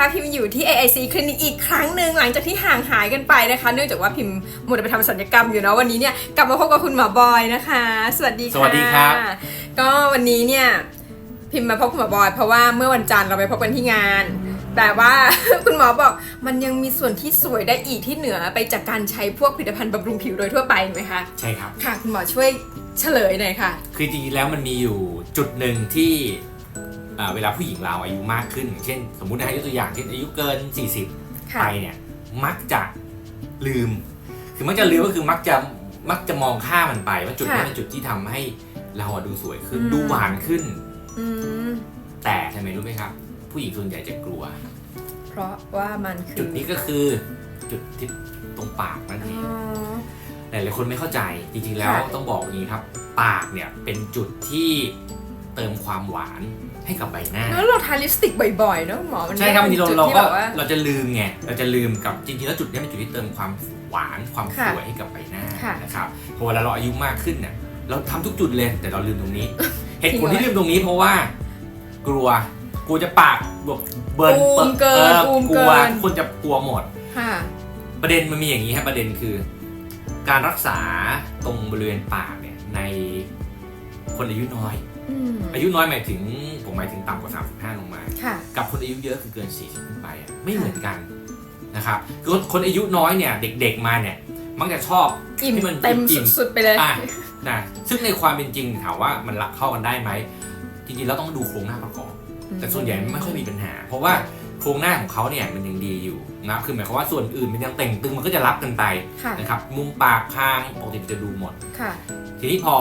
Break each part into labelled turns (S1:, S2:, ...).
S1: นะคะพิมพ์อยู่ที่ AIC คลินิกอีกครั้งหนึ่งหลังจากที่ห่างหายกันไปนะคะ เนื่องจากว่าพิมพ์มัวแต่ไปทำศัลยกรรมอยู่เนาะวันนี้เนี่ยกลับมาพบกับคุณหมอบอยนะคะ สวัสดีค่ะ
S2: สวัสดีครับ
S1: ก็วันนี้เนี่ยพิมพ์มาพบคุณหมอบอย เพราะว่าเมื่อวันจันทร์เราไปพบกันที่งาน แต่ว่าคุณหมอบอกมันยังมีส่วนที่สวยได้อีกที่เหนือไปจากการใช้พวกผลิตภัณฑ์บำรุงผิวโดยทั่วไปถูกไหมคะ
S2: ใช่ครับ
S1: ค่ะคุณหมอช่วยเฉลยหน่อยค่ะ
S2: คือจริงๆแล้วมันมีอยู่จุดหนึ่งที่อ่า เวลาผู้หญิงเราอายุมากขึ้นอย่างเช่น สมมุตินะฮะยกตัวอย่างเช่นอายุเกิน 40
S1: ค่ะ
S2: ไปเนี่ยมักจะลืม คือมักจะลืมก็คือมักจะมักจะมองข้ามมันไปว่าจุดนี้
S1: ค่ะ
S2: เป็นจุดที่ทำให้เราอะดูสวยขึ้น
S1: อืม
S2: ดูหวานขึ้น
S1: อืม
S2: แต่ทำไมรู้ไหมครับ ผู้หญิงส่วนใหญ่จะกลัว
S1: เพราะว่ามันคือ
S2: จุดนี้ก็คือจุดที่ตรงปากนั่น
S1: อ๋
S2: เอง
S1: อ
S2: หลายๆคนไม่เข้าใจจริงๆแล้ว
S1: ค่ะ
S2: ต้องบอกอย่างนี้ครับ ปากเนี่ยเป็นจุดที่ เติมความหวานให้กับใบหน้า
S1: แล้วเราทาลิปสติกบ่อยๆเนอะหมอมัน
S2: ใช่ครับบางทีเรา
S1: จุด
S2: เรา
S1: ที่
S2: ก็
S1: แบบว่า
S2: เราจะลืมไงเราจะลืมกับจริงๆแล้วจุดเนี้ยเป็นจุดที่เติมความหวานความส
S1: ค่ะ
S2: วยให้กับใบหน้า
S1: ค่ะ
S2: นะครับพอเวลาเราอายุมากขึ้นเนี่ยเราทำทุกจุดเลยแต่เราลืมตรงนี้ เหตุผล
S1: จริงเหรอ
S2: ที่ลืมตรงนี้เพราะว่า กลัวกลัวจะปากแบบเบิร์น
S1: อูมเกิน
S2: ออ
S1: อูม
S2: กลัว
S1: เกิน
S2: ทุกคนจะกลัวหมด
S1: ค่ะ
S2: ประเด็นมันมีอย่างนี้ครับประเด็นคือ การรักษาตรงบริเวณปากเนี่ยในคนอายุน้อย
S1: อืม
S2: อายุน้อยหมายถึงผมหมายถึงต่ำกว่า 35 ลงมา
S1: ค่ะ
S2: กับคนอายุเยอะคือเกิน 40 ขึ้นไปอะไม่เหมือนกันนะครับคือคนอายุน้อยเนี่ยเด็กๆมาเนี่ยมักจะชอบ
S1: อิ่ม
S2: ที่มัน
S1: เต็ม
S2: อิ่ม
S1: สุดๆไปเลย
S2: อะนะซึ่งในความเป็นจริงถามว่ามันรักเข้ากันได้ไหมจริงๆแล้วต้องดูโครงหน้าประกอบแต่ส่วนใหญ่ไม่ค่อยมีปัญหา เพราะว่าโครงหน้าของเขาเนี่ยมันยังดีอยู่นะครับคือหมายความว่าส่วนอื่นมันยังเต่งตึงมันก็จะรับกันไป
S1: ค่ะ
S2: นะครับมุมปากคางปกติมันจะดูหมด
S1: ค่ะ
S2: ทีนี้พอ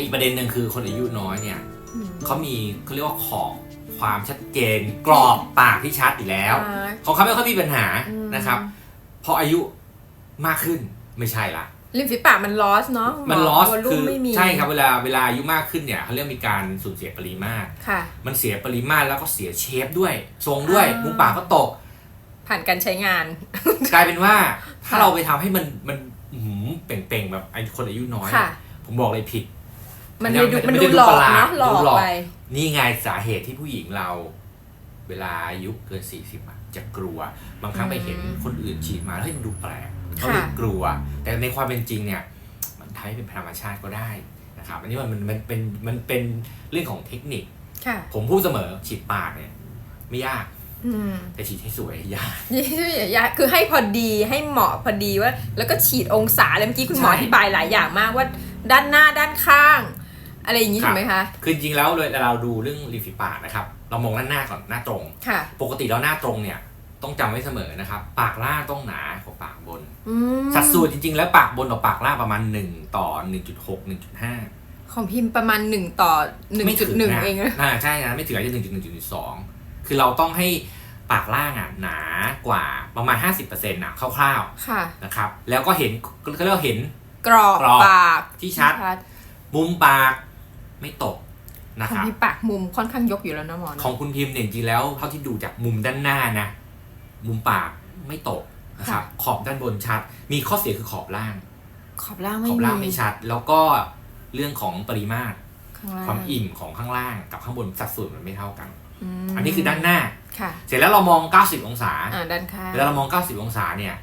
S2: อีกประเด็นหนึ่งคือคนอายุน้อยเนี่ย
S1: อืม
S2: เขามีเขาเรียกว่าขอบความชัดเจน กรอบปากที่ชัดอยู่แล้ว
S1: อ่า
S2: ของเขาไม่ค่อยมีปัญหา
S1: อืม
S2: นะครับพออายุมากขึ้นไม่ใช่ละ
S1: ริมฝีปากมันลอสเนาะ
S2: มันลอส
S1: วอลลุ่
S2: คื
S1: ม
S2: อ
S1: ไม่มี
S2: ใช่ครับเวลาเวลาอายุมากขึ้นเนี่ยเขาเรียกมีการสูญเสียปริมาตร
S1: ค่ะ
S2: มันเสียปริมาตรแล้วก็เสียเชฟด้วย ทรงด้วย
S1: อ่ามุ
S2: มุมปากก็ตก
S1: ผ่านการใช้งาน
S2: กลายเป็นว่า ถ้า
S1: ค่ะ
S2: เราไปทำให้มันมันอื้อหือเป่งๆแบบไอ้คนอายุน้อย
S1: ค่ะ
S2: ผมบอกเลยผิด
S1: มัน
S2: มัน
S1: ดู
S2: จะ
S1: มัน
S2: มัน
S1: ดู
S2: จะดู
S1: หลอก
S2: ประหลาด
S1: เนาะหลอก
S2: ดูหลอก
S1: ไป
S2: นี่ไงสาเหตุที่ผู้หญิงเรา เวลาอายุเกิน40อะจะกลัว บางครั้งไปเห็นคนอื่นฉีดมาแล้วเฮ้ยมันดูแปลกเขาเลย
S1: ค่ะ
S2: กลัว แต่ในความเป็นจริงเนี่ย มันทำให้เป็นธรรมชาติก็ได้นะครับอันนี้มันมันมันเป็นมันเป็นเรื่องของเทคนิค
S1: ค่ะ
S2: ผมพูดเสมอฉีดปากเนี่ย ไม่ยาก
S1: อืม
S2: แต่ฉีดให้สวยยาก
S1: ยาคือให้พอดีให้เหมาะพอดีว่า แล้วก็ฉีดองศาเลยเมื่อกี้คุณหมอ
S2: ใช่
S1: อธิบายหลายอย่างมากว่า ด้านหน้าด้านข้าง อะไรอย่างนี้
S2: ครับ
S1: ถูกไหมคะ
S2: คือจริงๆแล้วเลยเราดูเรื่องริมฝีปากนะครับ เรามองด้านหน้าก่อนหน้าตรง
S1: ค่ะ
S2: ปกติแล้วหน้าตรงเนี่ยต้องจำไว้เสมอนะครับ ปากล่างต้องหนากว่าปากบน
S1: อืม
S2: สัดส่วนจริง ๆ แล้วปากบนต่อปากล่างประมาณ 1 ต่อ 1.6 1.5
S1: ของพิมพ์ประมาณ 1 ต่อ
S2: ไม่ถึ
S1: 1.1
S2: นะ
S1: เองนะ
S2: อ่าใช่นะไม่ถึงอาจจะ1.1 1.2 คือเราต้องให้ปากล่างอะหนากว่าประมาณ 50%นะคร่าว
S1: ค่ะ
S2: ๆนะครับ แล้วก็เห็นเขาเรียกว่าเห็น
S1: กรอบ
S2: กรอบ
S1: ปาก
S2: ที่ชัด มุมปาก ไม่ตกนะ
S1: ของ
S2: ครับ
S1: พี่ปากมุมค่อนข้างยกอยู่แล้วนะหมอนะ
S2: ของคุณพิมพ์เนี่ยจริงๆแล้วเท่าที่ดูจากมุมด้านหน้านะมุมปากไม่ตกนะครับขอบด้านบนชัด มีข้อเสียคือขอบล่าง
S1: ขอบล่าง
S2: ข
S1: ไม่
S2: อบ
S1: มี
S2: ล่างไม่ชัด แล้วก็เรื่องของปริมาตร
S1: ข้างล่าง
S2: ความอิ่มของข้างล่างกับข้างบนสัดส่วนมันไม่เท่ากัน
S1: ม
S2: อันนี้คือด้านหน้า
S1: ค่ะ
S2: เสร็จแล้วเรามอง 90 องศา
S1: อ่าด้านข้าง
S2: เวลาเรามอง 90 องศาเนี่ย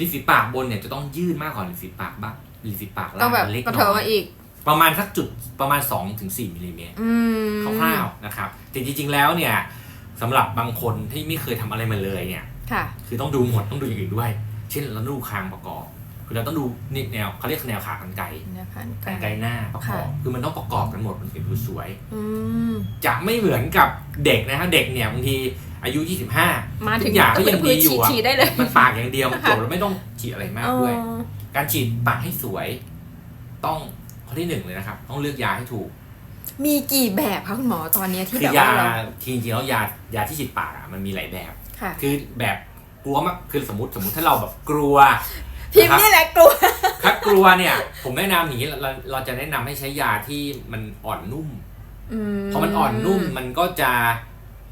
S2: ริมฝีปากบนเนี่ยจะต้องยื่นมากกว่าริมฝีปากบ้างริมฝีปาก
S1: ต้อ
S2: ล่างง
S1: แบบ
S2: เล็ก
S1: กระ
S2: น้
S1: เถิบ
S2: อ
S1: มายอีก
S2: ประมาณสักจุดประมาณ 2-4มิลลิเมตร
S1: อืม
S2: คร่าวๆนะครับแต่จริง ๆ แล้วเนี่ยสำหรับบางคนที่ไม่เคยทำอะไรมาเลยเนี่ย
S1: ค่ะ
S2: คือต้องดูหมดต้องดูอย่างอื่นด้วย เช่นเราต้องดูคางประกอบ คือเราต้องดูนี่แนวเขาเรียกแนวขากรรไกร
S1: นะคะ
S2: กรรไกรหน้าประกอบ
S1: ค่ะ
S2: คือมันต้องประกอบกันหมดมันถึงดูสวย
S1: อืม
S2: จะไม่เหมือนกับเด็กนะฮะเด็กเนี่ยบางทีอายุ 25
S1: มาถึ
S2: ทุ
S1: ง
S2: กอย่างก็ยังดีอยู่
S1: ฉีด
S2: อะ
S1: ฉีดได้เลย
S2: มันปากอย่างเดียวมัน
S1: ค่ะ
S2: จบแล้วไม่ต้องฉีดอะไรมากด้วย
S1: อ๋อ
S2: การฉีดปากให้สวย ต้อง ข้อที่หนึ่งเลยนะครับ ต้องเลือกยาให้ถูก
S1: มีกี่แบบคะคุณหมอตอนเนี้ยที่
S2: คื
S1: แบบ
S2: อยา
S1: ว่าเรา
S2: จริงๆแล้วยายาที่ฉีดปากอะมันมีหลายแบบ
S1: ค่ะ
S2: คือแบบกลัวมากคือสมมติสมมติถ้าเราแบบกลัว
S1: พิมพ์นี่แหละกลัว
S2: ถ้ากลัวเนี่ย ผมแนะนำอย่างนี้เราเราจะแนะนำให้ใช้ยาที่มันอ่อนนุ่ม
S1: อืม
S2: เพราะมันอ่อนนุ่มมันก็จะ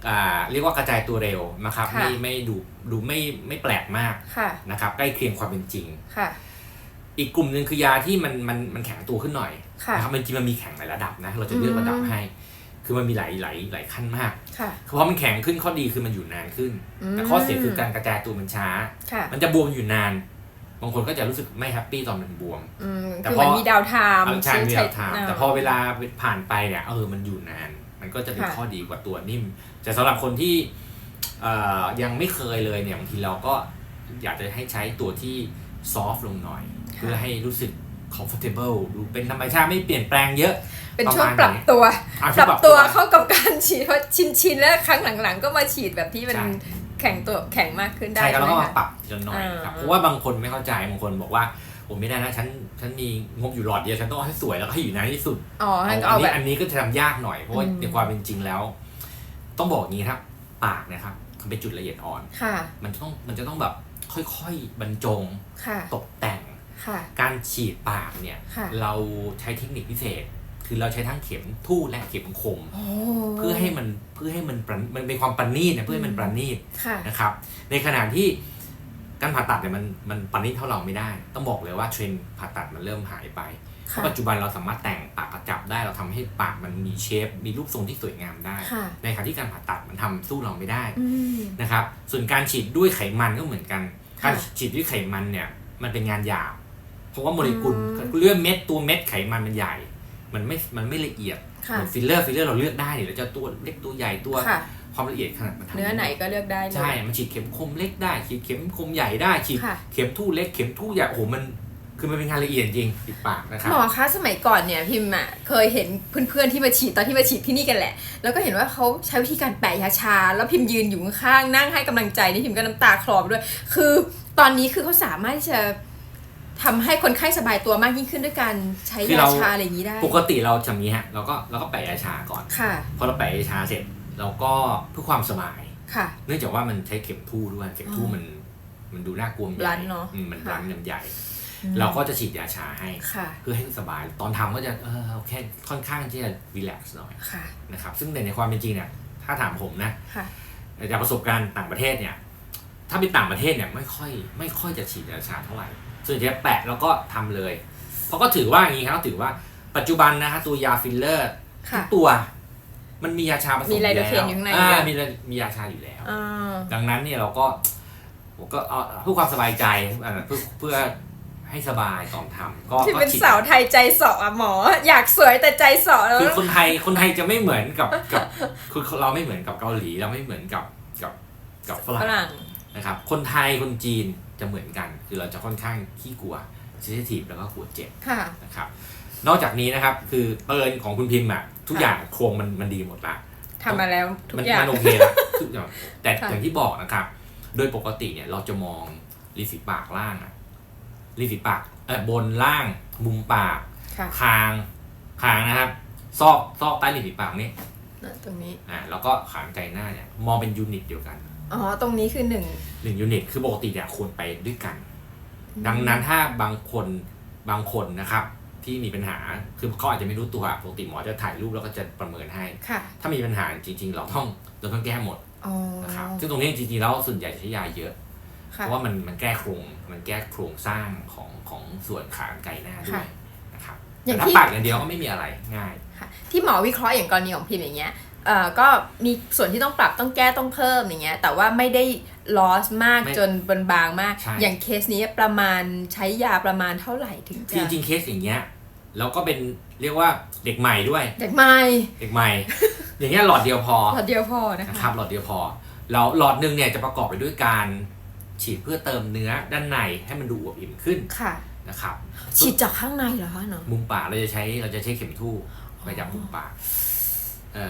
S2: อ่าเรียกว่ากระจายตัวเร็วนะครับ
S1: ค่ะ
S2: ไม่ไม่ดูดูไม่ไม่แปลกมาก
S1: ค่ะ
S2: นะครับ ใกล้เคียงความเป็นจริง
S1: ค่ะ
S2: อีกกลุ่มหนึ่งคือยาที่มันมันมันแข็งตัวขึ้นหน่อย
S1: ค่ะ
S2: นะครับมันจริงมันมีแข็งหลายระดับนะ เราจะเลือก
S1: อืม
S2: ระดับให้ คือมันมีหลายหลายหลายขั้นมาก
S1: ค่ะ
S2: เพราะมันแข็งขึ้นข้อดีคือมันอยู่นานขึ้น แต่ข้อเสียคือการกระจายตัวมันช้า
S1: ค่ะ
S2: มันจะบวมอยู่นาน บางคนก็จะรู้สึกไม่แฮปปี้ตอนมันบวม
S1: อืม
S2: แต่
S1: คือ
S2: พอ
S1: มันมีดาวไทม์
S2: เอาใช่มี
S1: ใช้
S2: เราทำ
S1: อ่า
S2: แต่พอเวลาผ่านไปเนี่ยเออมันอยู่นาน มันก็จะเป็น
S1: ค่ะ
S2: ข้อดีกว่าตัวนิ่ม แต่สำหรับคนที่เอ่อยังไม่เคยเลยเนี่ยบางทีเราก็อยากจะให้ใช้ตัวที่ซอฟลงหน่อย เพื่อให้รู้สึก comfortable ดูเป็นธรรมชาติไม่เปลี่ยนแปลงเยอะ
S1: เป็นช่วง
S2: ประมาณ
S1: ปรับตัว
S2: อะ
S1: ปรับตัวเข้ากับการฉีดเพราะชินชินๆแล้วครั้งหลังๆ ก็มาฉีดแบบที่มัน
S2: ใช่
S1: แข็งตัวแข็งมากขึ้นได้
S2: ใช่ครับแล้วก็
S1: ไห
S2: มาปรับจนหน่อย
S1: อ่า
S2: ครับเพราะว่าบางคนไม่เข้าใจบางคนบอกว่าผมไม่ได้นะฉันฉันมีงบอยู่หลอดเดียวฉันต้องเอาให้สวยแล้วก็ให้อยู่นานที่สุด
S1: อ๋อให้ก็
S2: อั
S1: เอา
S2: น
S1: แบ
S2: นี้
S1: บ
S2: อันนี้ก็จะทำยากหน่อยเพราะว่า
S1: อืม
S2: ในความเป็นจริงแล้ว ต้องบอกอย่างนี้ครับ ปากนะครับมันเป็นจุดละเอียดอ่อน
S1: ค่ะ
S2: มันจะต้องมันจะต้องแบบค่อยๆบรรจง
S1: ค่ะ
S2: ตกแต่ง
S1: ค่ะ
S2: การฉีดปากเนี่ย
S1: ค่ะ
S2: เราใช้เทคนิคพิเศษ คือเราใช้ทั้งเข็มทู่และเข็มคม
S1: โอ้
S2: เพื่อให้มันเพื่อให้มันประมันเป็นความประณีตนะเพื่อให้มันประณีต
S1: ค่ะ
S2: นะครับ ในขณะที่การผ่าตัดเนี่ยมันมันประณีตเท่าเราไม่ได้ ต้องบอกเลยว่าเทรนด์ผ่าตัดมันเริ่มหายไปเพ
S1: ค่ะ
S2: ราะปัจจุบันเราสามารถแต่งปากกระจับได้เราทำให้ปากมันมีเชฟ มีรูปทรงที่สวยงามได้
S1: ค่ะ
S2: ในขณะที่การผ่าตัดมันทำสู้เราไม่ได้
S1: อืม
S2: นะครับ ส่วนการฉีดด้วยไขมันก็เหมือนกัน
S1: ค่ะ
S2: การฉีดด้วยไขมันเนี่ยมันเป็นงานหยาบ เพราะว่าโมเลกุล
S1: อืม
S2: เลือดเม็ดตัวเม็ดไขมันมันใหญ่ มันไม่มันไม่ละเอียด
S1: ค่ะ
S2: เหมือนฟิลเลอร์ฟิลเลอร์เราเลือกได้เนี่ยเราจะตัวเล็กตัวใหญ่ตัว
S1: ค่ะ
S2: ความละเอียดขนาดมันทำ
S1: เนื้อไหนก็เลือกได้เลย
S2: ใช่ มันฉีดเข็มคมเล็กได้ฉีดเข็มคมใหญ่ได้ฉีด
S1: ค่ะ
S2: เข็มทู่เล็กเข็มทู่ใหญ่โอ้โหมันคือมันเป็นงานละเอียดจริงปิดปากนะครับ
S1: หมอคะสมัยก่อนเนี่ยพิมพ์อะเคยเห็นเพื่อนๆที่มาฉีดตอนที่มาฉีดที่นี่กันแหละ แล้วก็เห็นว่าเขาใช้วิธีการแปะยาชา แล้วพิมพ์ยืนอยู่ข้างๆนั่งให้กำลังใจนี่พิมพ์ก็น้ำตาคลอไปด้วย คือตอนนี้คือเขาสามารถที่จะ ทำให้คนไข้สบายตัวมากยิ่งขึ้นด้วยการใช้
S2: คือยาเรา
S1: ชาอะไรอย่างนี้ได้
S2: ปกติเราจะมีฮะเราก็เราก็แปะยาชาก่อน
S1: ค่ะ
S2: พอเราแปะยาชาเสร็จเราก็เพื่อความสบาย
S1: ค่ะ
S2: เนื่องจากว่ามันใช้เข็มทู่ด้วยเข็มทู่
S1: อ๋อ
S2: มันมันดูน่ากลัวใหญ่
S1: blunt เนอะ
S2: อืมมันบ
S1: ค่ะ
S2: ลันมันใหญ่ เราก็จะฉีดยาชาให้
S1: ค่ะ
S2: เพื่อให้สบายตอนทำก็จะเออโอเคค่อนข้างที่จะรีแลกซ์หน่อย
S1: ค่ะ
S2: นะครับซึ่งในในความเป็นจริงเนี่ยถ้าถามผมนะ
S1: ค่ะ
S2: จากประสบการณ์ต่างประเทศเนี่ยถ้าเป็นต่างประเทศเนี่ยไม่ค่อยไม่ค่อยจะฉีดยาชาเท่าไหร่ ส่วนใหญ่จะแปะแล้วก็ทำเลย เพราะก็ถือว่าอย่างนี้ครับถือว่าปัจจุบันนะฮะตัวยาฟิลเลอร์ทุ
S1: ค่ะ
S2: กตัว มันมียาชาผสม
S1: มีไลโด
S2: แล้ว
S1: เคนอยู่ข้างในอยู่
S2: อ่า
S1: แล้ว
S2: มีมียาชาอยู่แล้ว
S1: อ่า
S2: ดังนั้นเนี่ยเราก็ผมก็เอาเพื่อความสบายใจอ่าเพื่อเพื่อให้สบายตอนทำก็
S1: ที่
S2: ก็
S1: เป็น
S2: ฉีด
S1: สาวไทยใจเสาะอะหมอ อยากสวยแต่ใจเสาะแล้ว
S2: คือคนไทยคนไทยจะไม่เหมือนกับกับคือเราไม่เหมือนกับเกาหลีเราไม่เหมือนกับกับกับฝรั่
S1: ฝ
S2: ง
S1: รั่ง
S2: นะครับ คนไทยคนจีน จะเหมือนกัน คือเราจะค่อนข้างขี้กลัวเซนซิทีฟแล้วก็กลัวเจ็บ
S1: ค่ะ
S2: นะครับ นอกจากนี้นะครับคือเปินของคุณพิมพ์อะทุก
S1: ค่ะ
S2: อย่างโครงมันมันดีหมดละ
S1: ทำมาแล้วทุก
S2: มัน
S1: อย่าง
S2: มันโอเคแล้วทุกอย่างแต่
S1: ค่ะ
S2: อย่างที่บอกนะครับ โดยปกติเนี่ยเราจะมองริมฝีปากล่างอะริมฝีปากเออบนล่างมุมปาก
S1: ค่ะ
S2: คางคางนะครับ ซอกซอกใต้ริมฝีปากนี่
S1: น่ะตรงนี้
S2: อ่าแล้วก็ขางใจหน้าเนี่ยมองเป็นยูนิตเดียวกัน
S1: อ๋อ ตรงนี้คือหนึ่ง
S2: หนึ่งยูนิตคือปกติเนี่ยควรไปด้วยกัน ดังนั้นถ้าบางคนบางคนนะครับ ที่มีปัญหาคือเขาอาจจะไม่รู้ตัวปกติหมอจะถ่ายรูปแล้วก็จะประเมินให้
S1: ค่ะ
S2: ถ้ามีปัญหาจริง ๆ เราต้องเราต้องแก้หมด
S1: อ๋อ
S2: นะครับซึ่งตรงนี้จริงๆแล้วส่วนใหญ่ใช้ยาเยอะ เพ
S1: ค่ะ
S2: ราะว่ามันมันแก้โครงมันแก้โครงสร้างของของส่วนขาไกลหน้าด้ว
S1: ค่ะ
S2: ยนะครับ
S1: อย่าง
S2: แต่ถ้า
S1: ที่
S2: ปากอย่างเดียวก็ไม่มีอะไรง่าย
S1: ค่ะที่หมอวิเคราะห์อย่างกรณีของพิมพ์อย่างเงี้ย เอ่อก็มีส่วนที่ต้องปรับต้องแก้ต้องเพิ่มอย่างเงี้ยแต่ว่าไม่ได้ loss มาก
S2: ไม่
S1: จนบนบางมาก
S2: ใช่
S1: อย่างเคสนี้ประมาณใช้ยาประมาณเท่าไหร่ถึง
S2: คือ
S1: จะ
S2: จริงๆเคสอย่างเงี้ยเราก็เป็นเรียกว่าเด็กใหม่ด้วย
S1: เด็กไม่
S2: เด็กใหม่ อย่างเงี้ยหลอดเดียวพอ
S1: พอเดียวพอนะ
S2: นะค
S1: คะ
S2: รับหลอดเดียวพอแล้วหลอดหนึ่งเนี่ยจะประกอบไปด้วยการ ฉีดเพื่อเติมเนื้อด้านในให้มันดูอวบอิ่มขึ้น
S1: ค่ะ
S2: นะครับ
S1: ฉีดจากข้างในเหรอคะเนาะ
S2: มุมปากเราจะใช้เราจะใช้เข็มทู่ไปจากมุมปากอ่อ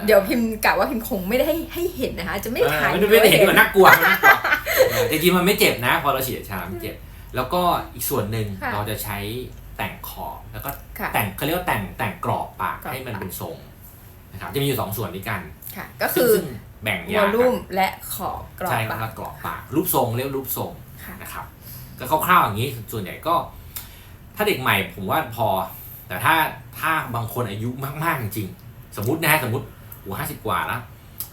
S1: เดี๋ยวพิมพ์กะว่าพิมพ์คงไม่ได้ให้ให้เห็นนะคะจะไม่
S2: เออ
S1: ถ่าย
S2: ไม่ได้ไม่ได้เห็นว่าน่ากลัวน่ากลัวเออแต่จริงๆมันไม่เจ็บนะ พอเราฉีดยาชามันเจ็บ แล้วก็อีกส่วนหนึ่ง
S1: ค่ะ
S2: เราจะใช้แต่งขอบแล้วก็
S1: ค่ะ
S2: แต่งเขาเรียกว่าแต่งแต่งกรอบปาก
S1: กรอบ
S2: ให้มัน
S1: ปาก
S2: เป็นทรงนะครับจะมีอยู่สองส่วนด้วยกัน
S1: ค่ะก็คือ
S2: ซึ่งแบ่ง
S1: วยาอลลุ่
S2: กั
S1: ม
S2: น
S1: และขอบกรอบ
S2: ใช่
S1: ปา
S2: แล้ว
S1: ก
S2: กรอบปากรูปทรงเรียกรูปทรง
S1: ค่ะ
S2: นะครับก็คร่าวๆอย่างนี้ส่วนใหญ่ก็ ถ้าเด็กใหม่ผมว่าพอ แต่ถ้าถ้าบางคนอายุมากๆจริงๆสมมตินะฮะสมมติ หัวห้าสิบกว่าแล้ว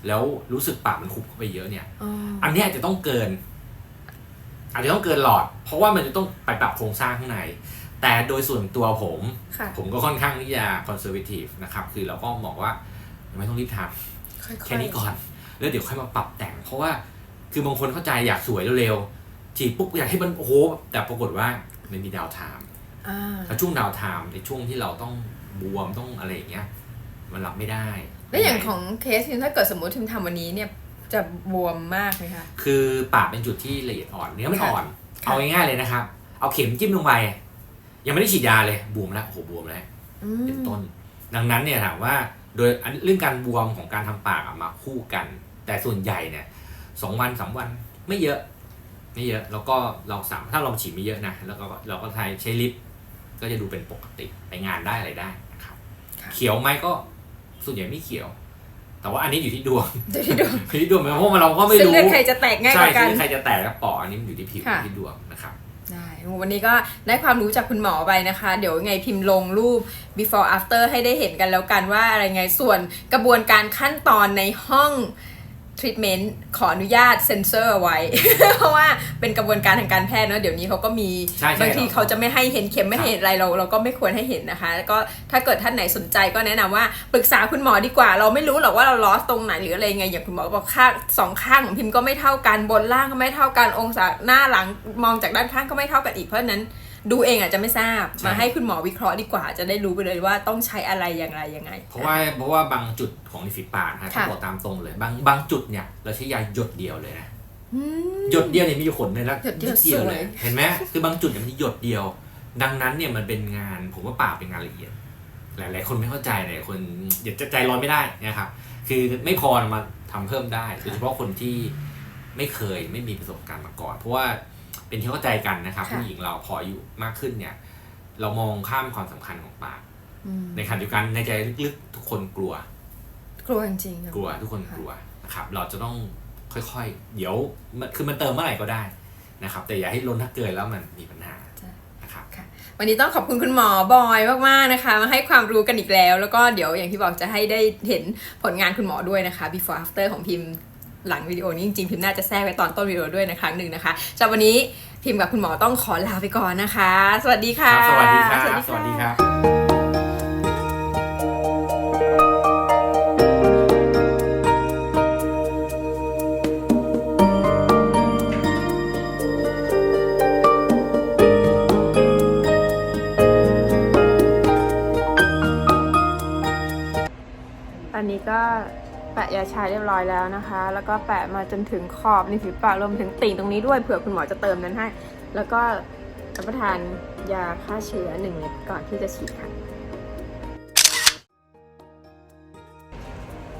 S2: แล้วรู้สึกปากมันคุบเข้าไปเยอะเนี่ย
S1: อ๋อ
S2: อันเนี้ยอาจจะต้องเกิน อาจจะต้องเกินหลอด เพราะว่ามันจะต้องไปปรับโครงสร้างข้างใน แต่โดยส่วนตัวผม
S1: ค่ะ
S2: ผมก็ค่อนข้างที่จะคอนเซอร์วทีฟนะครับ คือเราก็บอกว่าไม่ต้องรีบท
S1: ค่อยำๆ
S2: แค่นี้ก่อน แล้วเดี๋ยวค่อยมาปรับแต่ง เพราะว่าคือบางคนเข้าใจอยากสวยเร็วๆฉีดปุ๊บอยากให้มันโอ้โห แต่ปรากฏว่ามันมีดาวไทม์
S1: อ่า
S2: ถ้าช่วงดาวไทม์ในช่วงที่เราต้องบวมต้องอะไรอย่างเงี้ย มันรับไม่ได้
S1: แล้วอย่างของเคสทีมถ้าเกิดสมมติทีมทำวันนี้เนี่ยจะบวมมากไหมคะ
S2: คือปากเป็นจุดที่ละเอียดอ่อนเนื้อมัน
S1: ค่ะ
S2: อ่อน
S1: ค่ะ
S2: เอาง่ายๆเลยนะครับ เอาเข็มจิ้มลงไปยังไม่ได้ฉีดยาเลยบวมแล้วโอ้โหบวมแล้ว
S1: อืม
S2: เป็นต้น ดังนั้นเนี่ยถามว่าโดยอันเรื่องการบวมของการทำปากอะมาคู่กัน แต่ส่วนใหญ่เนี่ยสองวันสามวันไม่เยอะ ไม่เยอะ แล้วก็เราสามถ้าเราฉีดไม่เยอะนะแล้วก็เราก็ใช้ใช้ลิปก็จะดูเป็นปกติไปงานได้อะไรได้นะครับ
S1: ค่ะ
S2: เขียวไหมก็ ส่วนใหญ่ไม่เขียว แต่ว่าอันนี้อยู่ที่ดวง
S1: เดี๋ยวที่ดู
S2: อยู่ที่ดวงเพราะว่าเราก็ไม่
S1: เส้น
S2: รู้
S1: เลือดใครจะแตกง่ายก
S2: ใช่
S1: ว่ากัน
S2: ที่ใครจะแตกแล้วปออันนี้มันอยู่ที่ผิว
S1: ค่ะ
S2: ที่ดวงนะครับ
S1: ได้โอ้วันนี้ก็ได้ความรู้จากคุณหมอไปนะคะ เดี๋ยวไงพิมพ์ลงรูป before after ให้ได้เห็นกันแล้วกันว่าอะไรไงส่วนกระบวนการขั้นตอนในห้อง treatment ขออนุญาตเซ็นเซอร์ไว้ เพราะว่าเป็นกระบวนการทางการแพทย์เนอะเดี๋ยวนี้เขาก็มี
S2: ใช่ใช่
S1: บางที
S2: เรา
S1: เขาจะไม่ให้เห็นเข็มไม่ให้เห็นอะไรเรา เราก็ไม่ควรให้เห็นนะคะ แล้วก็ถ้าเกิดท่านไหนสนใจก็แนะนำว่าปรึกษาคุณหมอดีกว่า เราไม่รู้หรอกว่าเราลอสตรงไหนหรืออะไรไงอย่างคุณหมอบอกข้างสองข้างของพิมพ์ก็ไม่เท่ากันบนล่างก็ไม่เท่ากันองศาหน้าหลังมองจากด้านข้างก็ไม่เท่ากันอีกเพราะฉะนั้น ดูเองอาจจะไม่ทราบ
S2: ใช่
S1: มาให้คุณหมอวิเคราะห์ดีกว่า จะได้รู้ไปเลยว่าต้องใช้อะไรอย่างไรยังไง
S2: เพราะว่าเพราะว่าบางจุดของริมฝีปากนะ
S1: ค่ะ
S2: ต้องบอกตามตรงเลย บางบางจุดเนี่ยเราใช้ยาหยดเดียวเลยนะ
S1: อืม
S2: หยดเดียวเนี่ยมีอยู่ขนเลยแล้ว
S1: หยดเดียว
S2: นิเล
S1: สวย
S2: ยเห็นไหมคือบางจุดเนี่ยมันหยดเดียว ดังนั้นเนี่ยมันเป็นงานผมว่าปากเป็นงานละเอียด หลาย ๆ คนไม่เข้าใจหลายคนอย่าจะใจร้อนไม่ได้นะครับคือไม่พอมาทำเพิ่มได้โดยเฉพาะคนที่ไม่เคยไม่มีประสบการณ์มาก่อน เพราะว่า เป็นที่เข้าใจกันนะครับ
S1: ค่ะ
S2: ผู้หญิงเราพออายุมากขึ้นเนี่ย เรามองข้ามความสำคัญของปาก
S1: อืม
S2: ในขณะเดียวกันในใจลึกๆทุกคนกลัว
S1: กลัวจริงๆอะ
S2: กลัวทุกคน
S1: ค่ะ
S2: กลัวนะครับ เราจะต้องค่อยๆ เดี๋ยวมันคือมันเติมเมื่อไหร่ก็ได้นะครับ แต่อย่าให้ล้นถ้าเกินแล้วมันมีปัญหานะครับ
S1: วันนี้ต้องขอบคุณคุณหมอบอยมากๆนะคะมาให้ความรู้กันอีกแล้ว แล้วก็เดี๋ยวอย่างที่บอกจะให้ได้เห็นผลงานคุณหมอด้วยนะคะ before after ของพิมพ์ หลังวิดีโอนี้จริงๆพิมพ์น่าจะแทรกไว้ตอนต้นวิดีโอด้วยนะครั้งหนึ่งนะคะสำหรับวันนี้พิมพ์กับคุณหมอต้องขอลาไปก่อนนะคะ สวัสดี
S2: ค
S1: ค่ะ
S2: รับ สวัสดีครับะสวัสดีครับ
S1: อันนี้ก็ แปะยาชาเรียบร้อยแล้วนะคะ แล้วก็แปะมาจนถึงขอบในฝีปากรวมถึงติ่งตรงนี้ด้วยเผื่อคุณหมอจะเติมนั้นให้ แล้วก็รับประทานยาฆ่าเชื้อหนึ่งเม็ดก่อนที่จะฉีดค่ะ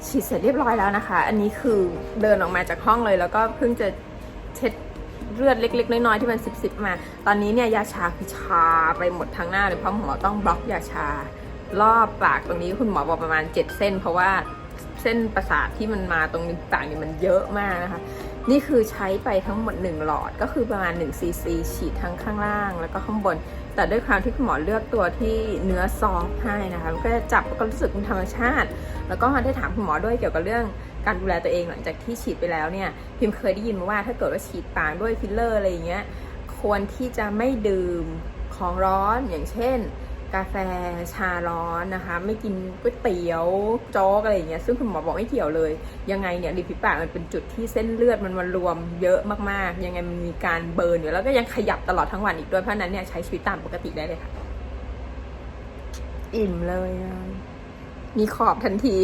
S1: ฉีดเสร็จเรียบร้อยแล้วนะคะ อันนี้คือเดินออกมาจากห้องเลย แล้วก็เพิ่งจะเช็ดเลือดเล็ก ๆ น้อยๆที่มันสิบๆมา ตอนนี้เนี่ยยาชาคือชาไปหมดทั้งหน้าเลยเพราะหมอต้องบล็อกยาชา รอบปากตรงนี้คุณหมอบอกประมาณ 7 เส้น เพราะว่า เส้นประสาทที่มันมาตรงนี้ปากนี่มันเยอะมากนะคะ นี่คือใช้ไปทั้งหมด 1 หลอดก็คือประมาณ1ซีซีฉีดทั้งข้างล่าง แล้วก็ข้างบน แต่ด้วยความที่คุณหมอเลือกตัวที่เนื้อซอฟให้นะคะก็จะจับก็รู้สึกเป็นธรรมชาติ แล้วก็ได้ถามคุณหมอด้วยเกี่ยวกับเรื่องการดูแลตัวเองหลังจากที่ฉีดไปแล้วเนี่ยพิมเคยได้ยินมาว่าถ้าเกิดว่าฉีดปากด้วยฟิลเลอร์อะไรอย่างเงี้ยควรที่จะไม่ดื่มของร้อนอย่างเช่น กาแฟชาร้อนนะคะ ไม่กินก๋วยเตี๋ยวโจ๊กอะไรอย่างเงี้ยซึ่งคุณหมอบอกไม่เกี่ยวเลย ยังไงเนี่ยริมฝีปากมันเป็นจุดที่เส้นเลือดมันมารวมเยอะมากๆ ยังไงมันมีการเบิร์นอยู่แล้วก็ยังขยับตลอดทั้งวันอีกด้วยเพราะนั้นเนี่ยใช้ชีวิตตามปกติได้เลยค่ะ อิ่มเลยอะมีขอบทันที